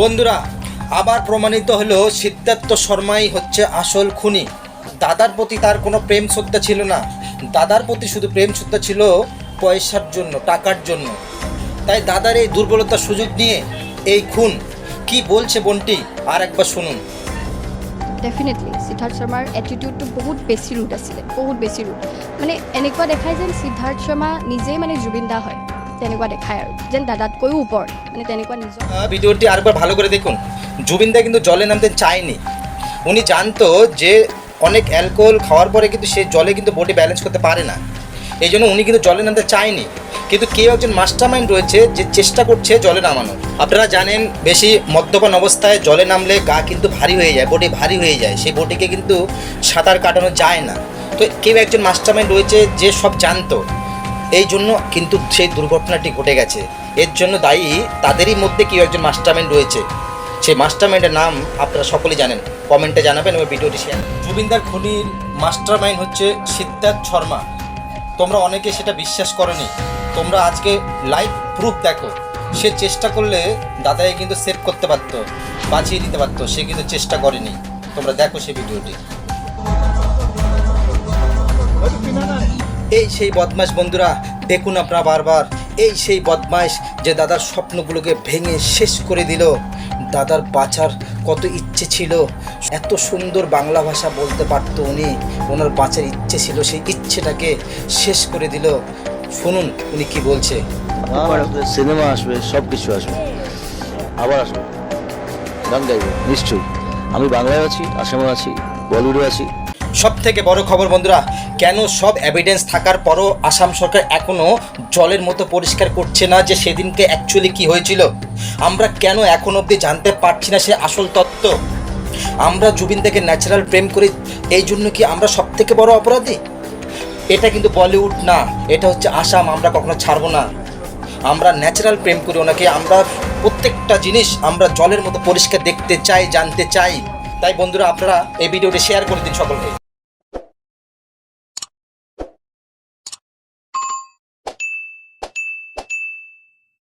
বন্ধুরা, আবার প্রমাণিত হলো সিদ্ধার্থ শর্মাই হচ্ছে আসল খুনি। দাদার প্রতি তার কোনো প্রেম শ্রদ্ধা ছিল না। দাদার প্রতি শুধু প্রেম শ্রদ্ধা ছিল পয়সার জন্য, টাকার জন্য। তাই দাদার এই দুর্বলতার সুযোগ নিয়ে এই খুন কি বলছে বোনটি, আর একবার শুনুন। ডেফিনেটলি সিদ্ধাৰ্থ শৰ্মাৰ এটিটিউডটো বহুত বেছি ৰুট আছিলে বহুত বেছি ৰুট মানে এনেকুৱা দেখায় যেন সিদ্ধাৰ্থ শৰ্মা নিজেই মানে জুবিন দা হয়। তেনেকুৱা দেখায় আৰু। যেন দাদাতকৈও ওপৰত মানে তেনেকুৱা নিজৰ। ভিডিওটি আরেকবার ভালো করে দেখুন। জুবিনদা কিন্তু জলে নামতে চায়নি। উনি জানতো যে অনেক অ্যালকোহল খাওয়ার পরে কিন্তু সে জলে কিন্তু বডি ব্যালেন্স করতে পারে না। এই জন্য উনি কিন্তু জলে নামতে চায়নি। কিন্তু কেউ একজন মাস্টার মাইন্ড রয়েছে যে চেষ্টা করছে জলে নামানোর। আপনারা জানেন, বেশি মদ্যপান অবস্থায় জলে নামলে গা কিন্তু ভারী হয়ে যায়, বডি ভারী হয়ে যায়। সেই বডিকে কিন্তু সাঁতার কাটানো যায় না। তো কেউ একজন মাস্টার মাইন্ড রয়েছে যে সব জানতো। এই জন্য কিন্তু সেই দুর্ঘটনাটি ঘটে গেছে। এর জন্য দায়ী তাদেরই মধ্যে কেউ একজন মাস্টারমাইন্ড রয়েছে। সেই মাস্টারমাইন্ডের নাম আপনারা সকলেই জানেন। কমেন্টে জানাবেন এবং ভিডিওটি শেয়ার জুবিনদার খুনির মাস্টারমাইন্ড হচ্ছে সিদ্ধার্থ শর্মা। তোমরা অনেকে সেটা বিশ্বাস করনি। তোমরা আজকে লাইভ প্রুফ দেখো। সে চেষ্টা করলে দাদাই কিন্তু সেভ করতে পারতো বাঁচিয়ে দিতে পারতো। সে কিন্তু চেষ্টা করেনি। তোমরা দেখো সে ভিডিওটি। এই সেই বদমাস বন্ধুরা, দেখুন আপনারা বারবার। এই সেই বদমাস যে দাদার স্বপ্নগুলোকে ভেঙে শেষ করে দিল। দাদার বাঁচার কত ইচ্ছে ছিল। এত সুন্দর বাংলা ভাষা বলতে পারতো উনি। ওনার বাঁচার ইচ্ছে ছিল, সেই ইচ্ছেটাকে শেষ করে দিল। শুনুন উনি কি বলছে। সিনেমা আসবে সব কিছু আসবে। আবার আসবে। গান গাইবে, নিশ্চয়ই। আমি বাংলায় আছি আসামে আছি, বলিউডে আছি। সব থেকে বড় খবর বন্ধুরা, কেন সব এভিডেন্স থাকার পরও আসাম সরকার এখনও জলের মতো পরিষ্কার করছে না যে সেদিনকে অ্যাকচুয়ালি কি হয়েছিল? আমরা কেন এখন অবধি জানতে পারছি না সে আসল তত্ত্ব? আমরা জুবিন থেকে ন্যাচারাল প্রেম করি, এই জন্য কি আমরা সব থেকে বড় অপরাধী? এটা কিন্তু বলিউড না, এটা হচ্ছে আসাম, আমরা কখনো ছাড়বো না। আমরা ন্যাচারাল প্রেম করি ওনাকে, আমরা প্রত্যেকটা জিনিস আমরা জলের মতো পরিষ্কার দেখতে চাই, জানতে চাই। তাই বন্ধুরা, আপনারা এই ভিডিওটি শেয়ার করে দিন সকলকে।